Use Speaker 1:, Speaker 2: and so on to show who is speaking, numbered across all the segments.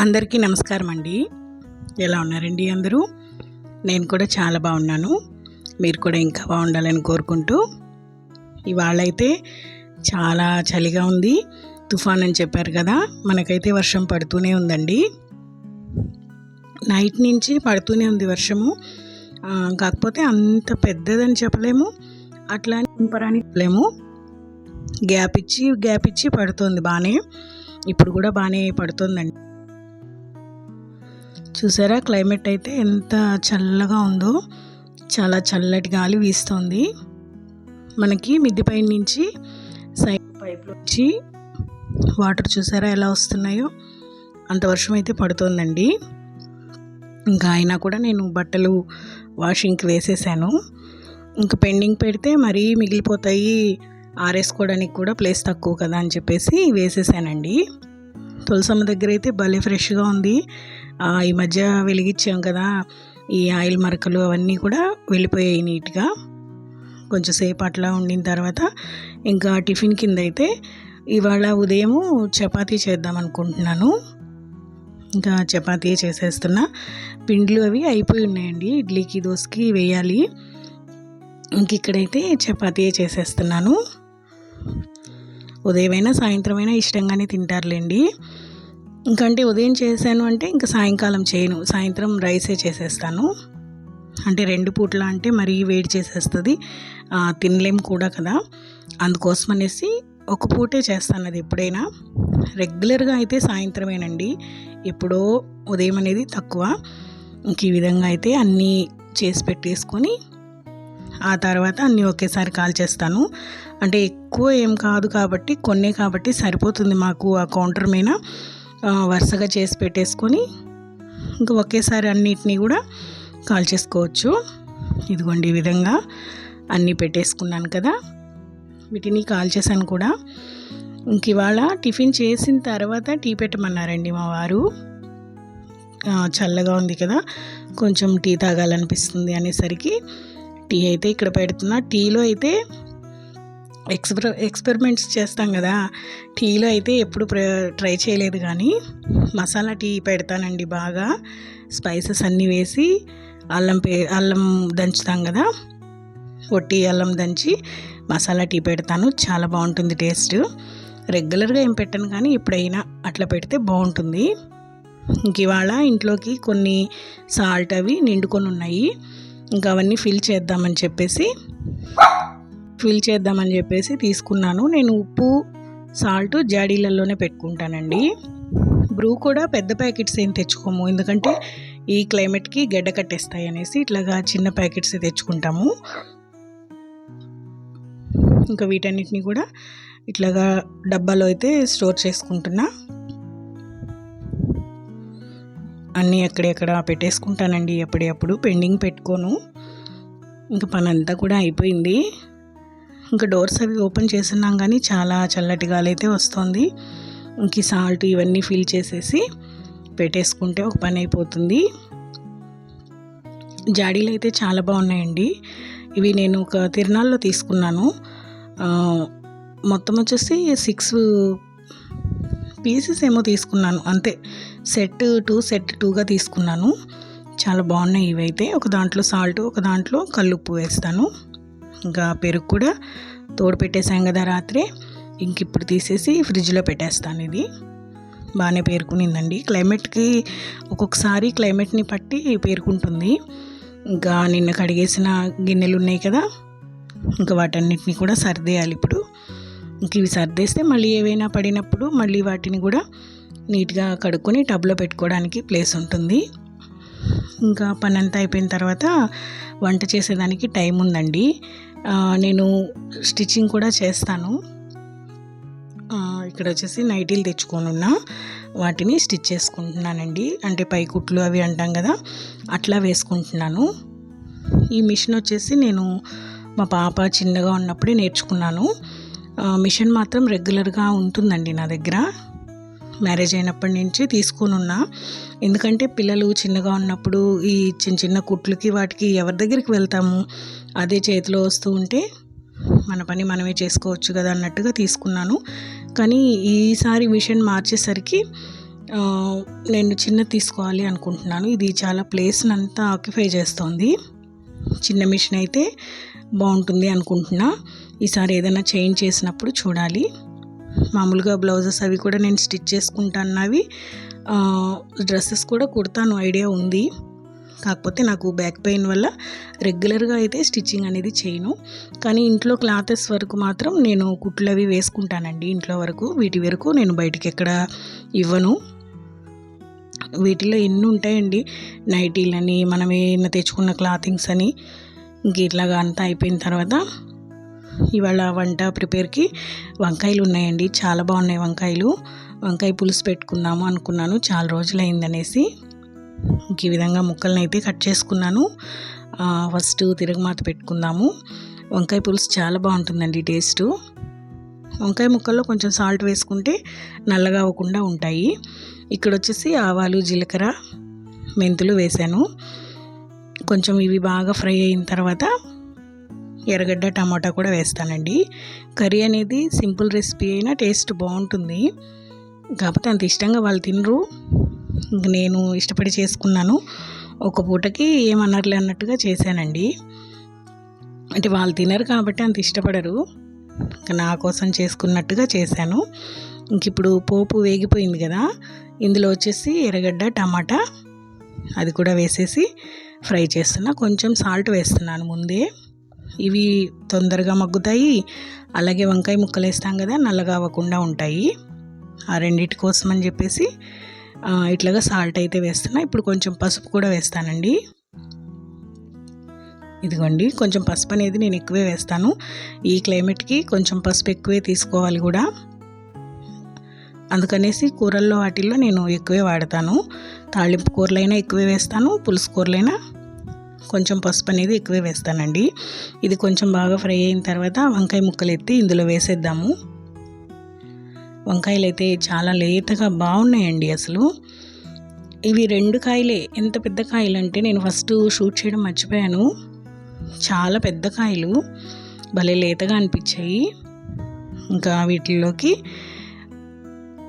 Speaker 1: అందరికీ నమస్కారం అండి. ఎలా ఉన్నారండి అందరూ? నేను కూడా చాలా బాగున్నాను. మీరు కూడా ఇంకా బాగుండాలని కోరుకుంటూ. ఇవాళైతే చాలా చలిగా ఉంది. తుఫాన్ అని చెప్పారు కదా మనకైతే వర్షం పడుతూనే ఉందండి. నైట్ నుంచి పడుతూనే ఉంది వర్షము. కాకపోతే అంత పెద్దదని చెప్పలేము. అట్లా ఇంపరాని చెప్పలేము. గ్యాప్ ఇచ్చి గ్యాప్ ఇచ్చి పడుతుంది బాగానే ఇప్పుడు కూడా బాగానే పడుతుందండి. చూసారా? క్లైమేట్ అయితే ఎంత చల్లగా ఉందో చాలా చల్లటి గాలి వీస్తుంది. మనకి మిద్ది నుంచి సైడ్ పైప్ నుంచి వాటర్ చూసారా ఎలా వస్తున్నాయో? అంత వర్షం అయితే పడుతోందండి. ఇంకా అయినా కూడా నేను బట్టలు వాషింగ్కి వేసేసాను. ఇంకా పెండింగ్ పెడితే మరీ మిగిలిపోతాయి. ఆరేసుకోవడానికి కూడా ప్లేస్ తక్కువ కదా అని చెప్పేసి వేసేసానండి. తులసమ్మ దగ్గర అయితే భలే ఫ్రెష్గా ఉంది. ఈ మధ్య వెలిగించాం కదా ఈ ఆయిల్ మరకలు అవన్నీ కూడా వెళ్ళిపోయాయి నీట్గా. కొంచెం సేపు అట్లా ఉండిన తర్వాత ఇంకా టిఫిన్ కింద అయితే ఇవాళ ఉదయము చపాతీ చేద్దాం అనుకుంటున్నాను. ఇంకా చపాతీ చేసేస్తున్నా. పిండ్లు అవి అయిపోయి ఉన్నాయండి. ఇడ్లీకి దోశకి వేయాలి. ఇంక ఇక్కడైతే చపాతీ చేసేస్తున్నాను. ఉదయమైనా సాయంత్రమైనా ఇష్టంగానే తింటారులేండి. ఇంకంటే ఉదయం చేశాను అంటే ఇంకా సాయంకాలం చేయను. సాయంత్రం రైసే చేసేస్తాను. అంటే రెండు పూట్ల అంటే మరీ వేడి చేసేస్తుంది. తినలేం కూడా కదా. అందుకోసం అనేసి ఒక పూటే చేస్తాను అది ఎప్పుడైనా. రెగ్యులర్గా అయితే సాయంత్రమేనండి. ఎప్పుడో ఉదయం అనేది తక్కువ. ఇంక ఈ విధంగా అయితే అన్నీ చేసి పెట్టేసుకొని ఆ తర్వాత అన్నీ ఒకేసారి కాల్ చేస్తాను. అంటే ఎక్కువ ఏం కాదు కాబట్టి కొన్నే కాబట్టి సరిపోతుంది మాకు ఆ కౌంటర్ మీద. వరుసగా చేసి పెట్టేసుకొని ఇంకా ఒకేసారి అన్నిటినీ కూడా కాల్ చేసుకోవచ్చు ఇదిగోండి ఈ విధంగా అన్నీ పెట్టేసుకున్నాను కదా. వీటిని కాల్ చేశాను కూడా. ఇంక ఇవాళ టిఫిన్ చేసిన తర్వాత టీ పెట్టమన్నారండి మా వారు. చల్లగా ఉంది కదా. కొంచెం టీ తాగాలనిపిస్తుంది అనేసరికి టీ అయితే ఇక్కడ పెడుతున్నా. టీలో అయితే ఎక్స్పెర ఎక్స్పెరిమెంట్స్ చేస్తాం కదా. టీలో అయితే ఎప్పుడు ప్ర ట్రై చేయలేదు కానీ మసాలా టీ పెడతానండి బాగా. స్పైసెస్ అన్నీ వేసి అల్లం పే అల్లం దంచుతాం కదా. పొట్టి అల్లం దంచి మసాలా టీ పెడతాను. చాలా బాగుంటుంది టేస్ట్. రెగ్యులర్గా ఏం పెట్టను కానీ ఎప్పుడైనా అట్లా పెడితే బాగుంటుంది. ఇంక ఇవాళ ఇంట్లోకి కొన్ని సాల్ట్ అవి నిండుకొని ఉన్నాయి. ఇంకా అవన్నీ ఫిల్ చేద్దామని చెప్పేసి ఫిల్ చేద్దామని చెప్పేసి తీసుకున్నాను. నేను ఉప్పు సాల్ట్ జాడీలలోనే పెట్టుకుంటానండి. బ్రూ కూడా పెద్ద ప్యాకెట్స్ ఏం తెచ్చుకోము. ఎందుకంటే ఈ క్లైమేట్కి గడ్డ కట్టేస్తాయి అనేసి ఇట్లాగా చిన్న ప్యాకెట్స్ తెచ్చుకుంటాము. ఇంకా వీటన్నిటిని కూడా ఇట్లాగా డబ్బాలో అయితే స్టోర్ చేసుకుంటున్నా. అన్నీ ఎక్కడెక్కడ పెట్టేసుకుంటానండి. ఎప్పుడెప్పుడు పెండింగ్ పెట్టుకోను. ఇంకా పని అంతా కూడా అయిపోయింది. ఇంకా డోర్స్ అవి ఓపెన్ చేస్తున్నాం కానీ చాలా చల్లటి గాలి అయితే వస్తుంది. ఇంక సాల్ట్ ఇవన్నీ ఫిల్ చేసేసి పెట్టేసుకుంటే ఒక పని అయిపోతుంది. జాడీలు అయితే చాలా బాగున్నాయండి. ఇవి నేను ఒక తిరునాళ్ళలో తీసుకున్నాను. మొత్తం వచ్చేసి సిక్స్ పీసెస్ ఏమో తీసుకున్నాను. అంతే సెట్ టూ సెట్ టూగా తీసుకున్నాను. చాలా బాగున్నాయి ఇవైతే. ఒక దాంట్లో సాల్ట్ ఒక దాంట్లో కల్లుప్పు వేస్తాను. ఇంకా పెరుగు కూడా తోడు పెట్టేసాం కదా రాత్రే. ఇంక ఇప్పుడు తీసేసి ఫ్రిడ్జ్లో పెట్టేస్తాను ఇది. బాగానే పేరుకునిందండి. క్లైమేట్కి ఒక్కొక్కసారి క్లైమేట్ని పట్టి పేరుకుంటుంది. ఇంకా నిన్న కడిగేసిన గిన్నెలు ఉన్నాయి కదా ఇంకా వాటన్నిటిని కూడా సర్దేయాలి ఇప్పుడు. ఇంక ఇవి సర్దేస్తే మళ్ళీ ఏవైనా పడినప్పుడు మళ్ళీ వాటిని కూడా నీట్గా కడుక్కొని టబ్లో పెట్టుకోవడానికి ప్లేస్ ఉంటుంది. ఇంకా పని అంతా అయిపోయిన తర్వాత వంట చేసేదానికి టైం ఉందండి నేను స్టిచ్చింగ్ కూడా చేస్తాను. ఇక్కడ వచ్చేసి నైటీలు తెచ్చుకొని ఉన్నా వాటిని స్టిచ్ చేసుకుంటున్నానండి. అంటే పై కుట్లు అవి అంటాం కదా అట్లా వేసుకుంటున్నాను. ఈ మిషన్ వచ్చేసి నేను మా పాప చిన్నగా ఉన్నప్పుడే నేర్చుకున్నాను. మిషన్ మాత్రం రెగ్యులర్గా ఉంటుందండి నా దగ్గర. మ్యారేజ్ అయినప్పటి నుంచి తీసుకొని ఉన్నా. ఎందుకంటే పిల్లలు చిన్నగా ఉన్నప్పుడు ఈ చిన్న చిన్న కుట్లకి వాటికి ఎవరి దగ్గరికి వెళ్తాము? అదే చేతిలో వస్తూ ఉంటే మన పని మనమే చేసుకోవచ్చు కదా అన్నట్టుగా తీసుకున్నాను. కానీ ఈసారి మిషన్ మార్చేసరికి నేను చిన్న తీసుకోవాలి అనుకుంటున్నాను. ఇది చాలా ప్లేస్ని అంతా ఆక్యుపై చేస్తోంది. చిన్న మిషన్ అయితే బాగుంటుంది అనుకుంటున్నా. ఈసారి ఏదైనా చేంజ్ చేసినప్పుడు చూడాలి. మామూలుగా బ్లౌజెస్ అవి కూడా నేను స్టిచ్ చేసుకుంటాను అవి డ్రెస్సెస్ కూడా కుడతాను ఐడియా ఉంది. కాకపోతే నాకు బ్యాక్ పెయిన్ వల్ల రెగ్యులర్గా అయితే స్టిచ్చింగ్ అనేది చేయను. కానీ ఇంట్లో క్లాతెస్ వరకు మాత్రం నేను కుట్లు అవి వేసుకుంటానండి ఇంట్లో వరకు. వీటి వరకు నేను బయటికి ఎక్కడ ఇవ్వను. వీటిలో ఎన్ని ఉంటాయండి? నైటీలని మనం ఏమైనా తెచ్చుకున్న క్లాతింగ్స్ అని ఇంక ఇట్లాగా అంతా అయిపోయిన తర్వాత ఇవాళ వంట ప్రిపేర్కి వంకాయలు ఉన్నాయండి. చాలా బాగున్నాయి వంకాయలు. వంకాయ పులుసు పెట్టుకుందాము అనుకున్నాను. చాలా రోజులు అయిందనేసి ఈ విధంగా ముక్కల్ని అయితే కట్ చేసుకున్నాను. ఫస్ట్ తిరగమాత పెట్టుకుందాము. వంకాయ పులుసు చాలా బాగుంటుందండి టేస్టు. వంకాయ ముక్కల్లో కొంచెం సాల్ట్ వేసుకుంటే నల్లగా అవ్వకుండా ఉంటాయి. ఇక్కడ వచ్చేసి ఆవాలు జీలకర్ర మెంతులు వేశాను కొంచెం ఇవి బాగా ఫ్రై అయిన తర్వాత ఎర్రగడ్డ టమాటా కూడా వేస్తానండి. కర్రీ అనేది సింపుల్ రెసిపీ అయినా టేస్ట్ బాగుంటుంది. కాకపోతే అంత ఇష్టంగా వాళ్ళు తినరు. నేను ఇష్టపడి చేసుకున్నాను. ఒక పూటకి ఏమన్నట్లే అన్నట్టుగా చేశానండి. అంటే వాళ్ళు తినరు కాబట్టి అంత ఇష్టపడరు. ఇంకా నా కోసం చేసుకున్నట్టుగా చేశాను. ఇంక ఇప్పుడు పోపు వేగిపోయింది కదా ఇందులో వచ్చేసి ఎర్రగడ్డ టమాటా అది కూడా వేసేసి ఫ్రై చేస్తున్నా. కొంచెం సాల్ట్ వేస్తున్నాను ముందే. ఇవి తొందరగా మగ్గుతాయి. అలాగే వంకాయ ముక్కలు వేస్తాం కదా నల్లగా అవ్వకుండా ఉంటాయి. ఆ రెండింటి కోసం అని చెప్పేసి ఇట్లాగా సాల్ట్ అయితే వేస్తున్నా. ఇప్పుడు కొంచెం పసుపు కూడా వేస్తానండి. ఇదిగోండి కొంచెం పసుపు అనేది నేను ఎక్కువే వేస్తాను. ఈ క్లైమేట్కి కొంచెం పసుపు ఎక్కువే తీసుకోవాలి కూడా. అందుకనేసి కూరల్లో వాటిల్లో నేను ఎక్కువే వాడతాను. తాళింపు కూరలైనా ఎక్కువే వేస్తాను. పులుసు కూరలైనా కొంచెం పసుపు అనేది ఎక్కువే వేస్తానండి. ఇది కొంచెం బాగా ఫ్రై అయిన తర్వాత వంకాయ ముక్కలు ఎత్తి ఇందులో వేసేద్దాము. వంకాయలు అయితే చాలా లేతగా బాగున్నాయండి అసలు. ఇవి రెండు కాయలే. ఎంత పెద్ద కాయలు అంటే నేను ఫస్ట్ షూట్ చేయడం మర్చిపోయాను. చాలా పెద్ద కాయలు. భలే లేతగా అనిపించాయి. ఇంకా వీటిల్లోకి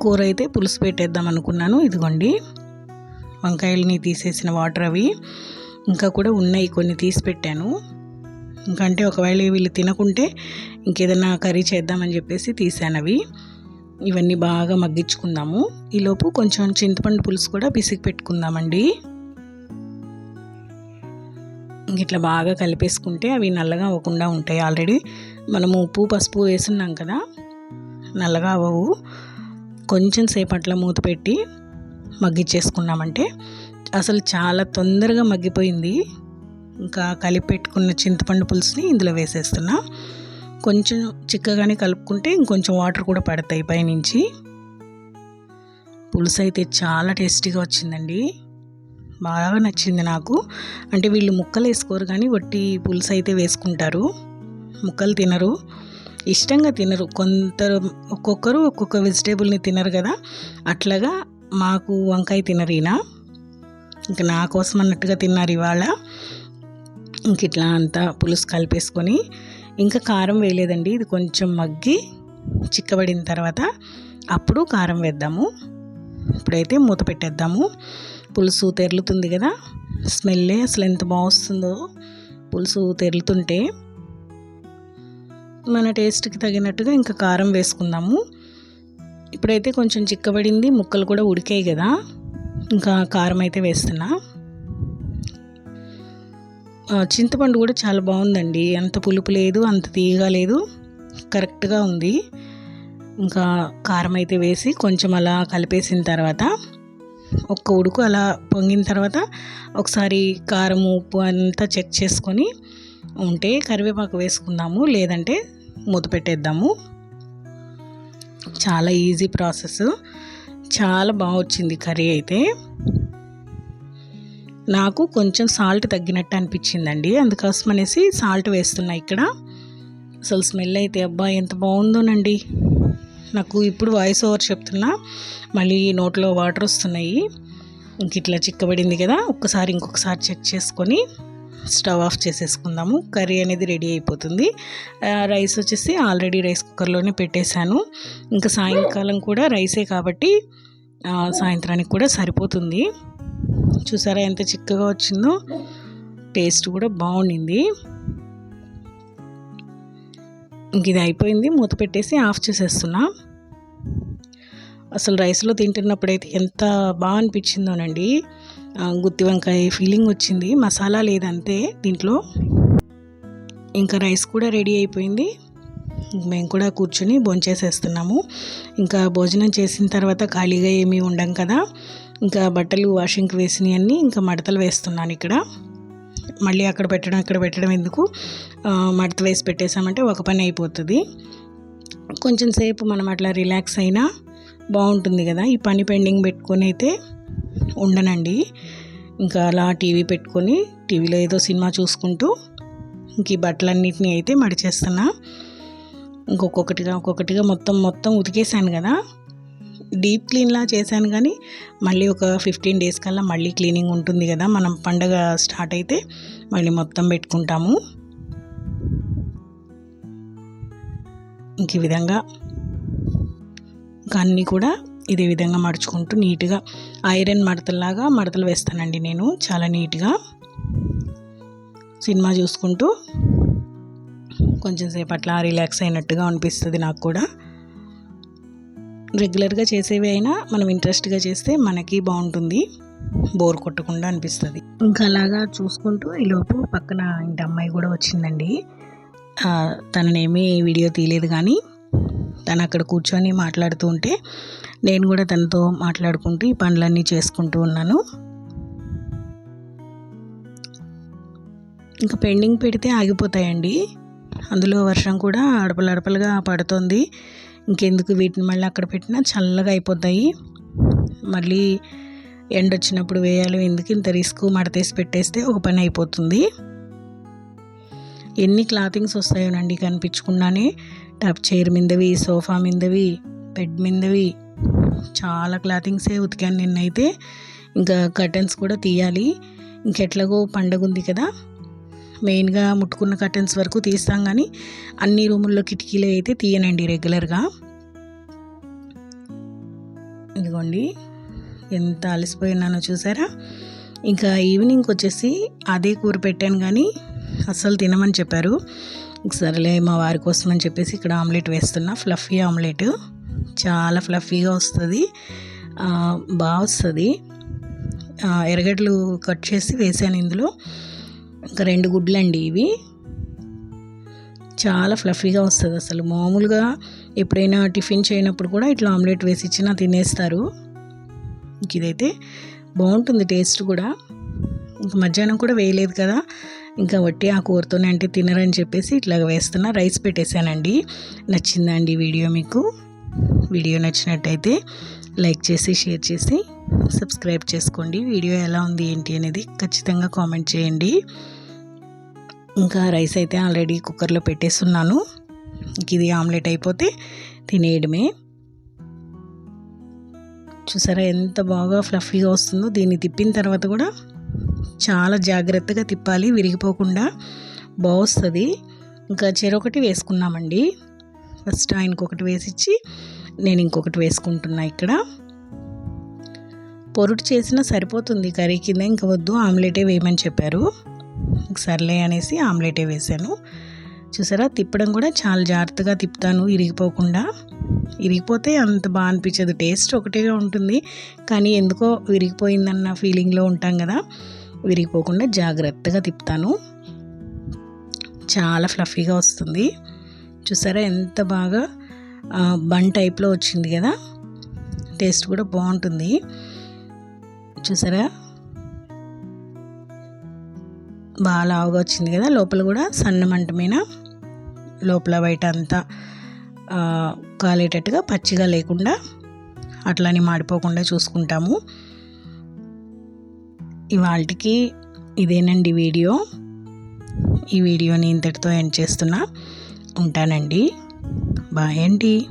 Speaker 1: కూర అయితే పులుసు పెట్టేద్దాం అనుకున్నాను. ఇదిగోండి. వంకాయలని తీసేసిన వాటర్ అవి ఇంకా కూడా ఉన్నాయి కొన్ని తీసి పెట్టాను. ఇంకా అంటే ఒకవేళ వీళ్ళు తినకుంటే ఇంకేదైనా కర్రీ చేద్దామని చెప్పేసి తీసాను అవి ఇవన్నీ బాగా మగ్గించుకుందాము. ఈలోపు కొంచెం చింతపండు పులుసు కూడా పిసికి పెట్టుకుందామండి. ఇట్లా బాగా కలిపేసుకుంటే అవి నల్లగా అవ్వకుండా ఉంటాయి ఆల్రెడీ. మనము ఉప్పు పసుపు వేసున్నాం కదా నల్లగా అవ్వవు. కొంచెం సేపు అట్లా మూత పెట్టి మగ్గిచ్చేసుకున్నామంటే అసలు చాలా తొందరగా మగ్గిపోయింది. ఇంకా కలిపి పెట్టుకున్న చింతపండు పులుసుని ఇందులో వేసేస్తున్నా. కొంచెం చిక్కగానే కలుపుకుంటే ఇంకొంచెం వాటర్ కూడా పడతాయి పైనుంచి. పులుసు అయితే చాలా టేస్టీగా వచ్చిందండి. బాగా నచ్చింది నాకు. అంటే వీళ్ళు ముక్కలు వేసుకోరు కానీ వట్టి పులుసు అయితే వేసుకుంటారు. ముక్కలు తినరు. ఇష్టంగా తినరు. కొందరు ఒక్కొక్కరు ఒక్కొక్క వెజిటేబుల్ని తినరు కదా. అట్లాగా మాకు వంకాయ తినరు ఈయన. ఇంకా నా కోసం అన్నట్టుగా తిన్నారు ఇవాళ. ఇంక ఇట్లా అంతా పులుసు కలిపేసుకొని ఇంకా కారం వేయలేదండి. ఇది కొంచెం మగ్గి చిక్కబడిన తర్వాత అప్పుడు కారం వేద్దాము. ఇప్పుడైతే మూత పెట్టేద్దాము. పులుసు తెరులుతుంది కదా. స్మెల్లే అసలు ఎంత బాగుస్తుందో పులుసు తెరులుతుంటే. మన టేస్ట్కి తగినట్టుగా ఇంకా కారం వేసుకుందాము. ఇప్పుడైతే కొంచెం చిక్కబడింది ముక్కలు కూడా ఉడికాయి కదా. ఇంకా కారం అయితే వేస్తున్నా. చింతపండు కూడా చాలా బాగుందండి. అంత పులుపు లేదు అంత తీయగా లేదు. కరెక్ట్గా ఉంది. ఇంకా కారం అయితే వేసి కొంచెం అలా కలిపేసిన తర్వాత ఒక్క ఉడుకు అలా పొంగిన తర్వాత ఒకసారి కారం ఉప్పు అంతా చెక్ చేసుకొని ఉంటే కరివేపాకు వేసుకుందాము లేదంటే మూత పెట్టేద్దాము. చాలా ఈజీ ప్రాసెస్. చాలా బాగా వచ్చింది కర్రీ అయితే. నాకు కొంచెం సాల్ట్ తగ్గినట్టు అనిపించిందండి. అందుకోసం అనేసి సాల్ట్ వేస్తున్నా ఇక్కడ. అసలు స్మెల్ అయితే అబ్బా ఎంత బాగుందోనండి. నాకు ఇప్పుడు వాయిస్ ఓవర్ చెప్తున్నా మళ్ళీ నోట్లో వాటర్ వస్తున్నాయి. ఇంక ఇట్లా చిక్కబడింది కదా ఒక్కసారి ఇంకొకసారి చెక్ చేసుకొని స్టవ్ ఆఫ్ చేసేసుకుందాము. కర్రీ అనేది రెడీ అయిపోతుంది. రైస్ వచ్చేసి ఆల్రెడీ రైస్ కుక్కర్లోనే పెట్టేశాను. ఇంకా సాయంకాలం కూడా రైసే కాబట్టి సాయంత్రానికి కూడా సరిపోతుంది. చూసారా ఎంత చిక్కగా వచ్చిందో? టేస్ట్ కూడా బాగుండింది. ఇంక ఇది అయిపోయింది. మూత పెట్టేసి ఆఫ్ చేసేస్తున్నా. అసలు రైస్లో తింటున్నప్పుడైతే ఎంత బాగా అనిపించిందోనండి. గుత్తి వంకాయ ఫీలింగ్ వచ్చింది. మసాలా లేదంతే దీంట్లో. ఇంకా రైస్ కూడా రెడీ అయిపోయింది. మేము కూడా కూర్చొని భోంచేసేస్తున్నాము. ఇంకా భోజనం చేసిన తర్వాత ఖాళీగా ఏమీ ఉండం కదా? ఇంకా బట్టలు వాషింగ్కి వేసినవన్నీ ఇంకా మడతలు వేస్తున్నాను ఇక్కడ. మళ్ళీ అక్కడ పెట్టడం ఇక్కడ పెట్టడం ఎందుకు? మడత వేసి పెట్టేసామంటే ఒక పని అయిపోతుంది. కొంచెం సేపు మనం అట్లా రిలాక్స్ అయినా బాగుంటుంది కదా. ఈ పని పెండింగ్ పెట్టుకొని అయితే ఉండనండి. ఇంకా అలా టీవీ పెట్టుకొని టీవీలో ఏదో సినిమా చూసుకుంటూ ఇంక ఈ బట్టలన్నిటిని అయితే మడిచేస్తున్నా. ఇంకొకటిగా ఒక్కొక్కటిగా మొత్తం మొత్తం ఉతికేసాను కదా. డీప్ క్లీన్లా చేశాను కానీ మళ్ళీ ఒక ఫిఫ్టీన్ డేస్ కల్లా మళ్ళీ క్లీనింగ్ ఉంటుంది కదా మనం పండగ స్టార్ట్ అయితే మళ్ళీ మొత్తం పెట్టుకుంటాము. ఇంక ఈ విధంగా అన్నీ కూడా ఇదే విధంగా మడుచుకుంటూ నీట్గా ఐరన్ మడతల్లాగా మడతలు వేస్తానండి నేను చాలా నీట్గా. సినిమా చూసుకుంటూ కొంచెం సేపు అట్లా రిలాక్స్ అయినట్టుగా అనిపిస్తుంది నాకు కూడా. రెగ్యులర్గా చేసేవి అయినా మనం ఇంట్రెస్ట్గా చేస్తే మనకి బాగుంటుంది. బోర్ కొట్టకుండా అనిపిస్తుంది. ఇంకా అలాగా చూసుకుంటూ ఈలోపు పక్కన ఇంటి అమ్మాయి కూడా వచ్చిందండి. ఆ, తననేమీ వీడియో తీయలేదు కానీ తను అక్కడ కూర్చొని మాట్లాడుతూ ఉంటే నేను కూడా తనతో మాట్లాడుకుంటూ ఈ పనులన్నీ చేసుకుంటూ ఉన్నాను. ఇంకా పెండింగ్ పెడితే ఆగిపోతాయండి. అందులో వర్షం కూడా అడపలు అడపలుగా పడుతుంది. ఇంకెందుకు వీటిని మళ్ళీ అక్కడ పెట్టినా చల్లగా అయిపోతాయి. మళ్ళీ ఎండ వచ్చినప్పుడు వేయాలి ఎందుకు ఇంత రిస్క్? మడతేసి పెట్టేస్తే ఒక పని అయిపోతుంది. ఎన్ని క్లాతింగ్స్ వస్తాయోనండి కనిపించకుండానే. టప్ చైర్ మీదవి సోఫా మీదవి బెడ్ మీదవి చాలా క్లాతింగ్సే ఉతికాను నిన్నైతే. ఇంకా కర్టన్స్ కూడా తీయాలి. ఇంకెట్లాగో పండగ ఉంది కదా. మెయిన్గా ముట్టుకున్న కర్టెన్స్ వరకు తీస్తాం కానీ అన్ని రూముల్లో కిటికీలు అయితే తీయనండి రెగ్యులర్గా. ఇదిగోండి ఎంత అలసిపోయినానో చూసారా? ఇంకా ఈవినింగ్ వచ్చేసి అదే కూర పెట్టాను కానీ అస్సలు తినమని చెప్పారు. సరేలే మా వారి కోసం అని చెప్పేసి ఇక్కడ ఆమ్లెట్ వేస్తున్నా. Fluffy omelette. చాలా ఫ్లఫీగా వస్తుంది. బాగా వస్తుంది. ఎరగడ్లు కట్ చేసి వేసాను ఇందులో. ఇంకా రెండు గుడ్లు అండి ఇవి. చాలా ఫ్లఫీగా వస్తుంది అసలు. మామూలుగా ఎప్పుడైనా టిఫిన్ చేయనప్పుడు కూడా ఇట్లా ఆమ్లెట్ వేసి ఇచ్చినా తినేస్తారు. ఇంక ఇదైతే బాగుంటుంది టేస్ట్ కూడా. ఇంక మధ్యాహ్నం కూడా వేయలేదు కదా. ఇంకా వట్టి ఆ కూరతోనే అంటే తినరని చెప్పేసి ఇట్లా వేస్తున్నా. రైస్ పెట్టేశానండి. నచ్చిందా అండి వీడియో మీకు? వీడియో నచ్చినట్టయితే లైక్ చేసి షేర్ చేసి సబ్స్క్రైబ్ చేసుకోండి. వీడియో ఎలా ఉంది ఏంటి అనేది ఖచ్చితంగా కామెంట్ చేయండి. ఇంకా రైస్ అయితే ఆల్రెడీ కుక్కర్లో పెట్టేస్తున్నాను. ఇది ఆమ్లెట్ అయిపోతే తినేయడమే. చూసారా ఎంత బాగా ఫ్లఫీగా వస్తుందో. దీన్ని తిప్పిన తర్వాత కూడా చాలా జాగ్రత్తగా తిప్పాలి విరిగిపోకుండా. బాగుస్తుంది ఇంకా చెరొకటి వేసుకున్నామండి. ఫస్ట్ ఆయనకు ఒకటి వేసిచ్చి నేను ఇంకొకటి వేసుకుంటున్నా ఇక్కడ. పొరుటు చేసినా సరిపోతుంది. కర్రీ కింద ఇంక వద్దు ఆమ్లెటే వేయమని చెప్పారు. సర్లే అనేసి ఆమ్లెటే వేసాను చూసారా? తిప్పడం కూడా చాలా జాగ్రత్తగా తిప్పుతాను ఇరిగిపోకుండా ఇరిగిపోతే అంత బాగా అనిపించదు. టేస్ట్ ఒకటేగా ఉంటుంది. కానీ ఎందుకో విరిగిపోయిందన్న ఫీలింగ్లో ఉంటాం కదా? విరిగిపోకుండా జాగ్రత్తగా తిప్పుతాను. చాలా ఫ్లఫీగా వస్తుంది. చూసారా? ఎంత బాగా బన్ టైప్లో వచ్చింది కదా? టేస్ట్ కూడా బాగుంటుంది. చూసారా? బాగా లావుగా వచ్చింది కదా లోపల కూడా సన్న మంట మీద. లోపల బయట అంతా కాలేటట్టుగా పచ్చిగా లేకుండా అట్లానే మాడిపోకుండా చూసుకుంటాము. ఇవాళకి ఇదేనండి వీడియో. ఈ వీడియోని ఇంతటితో ఎండ్ చేస్తున్నా. ఉంటానండి. బాయ్ అండి.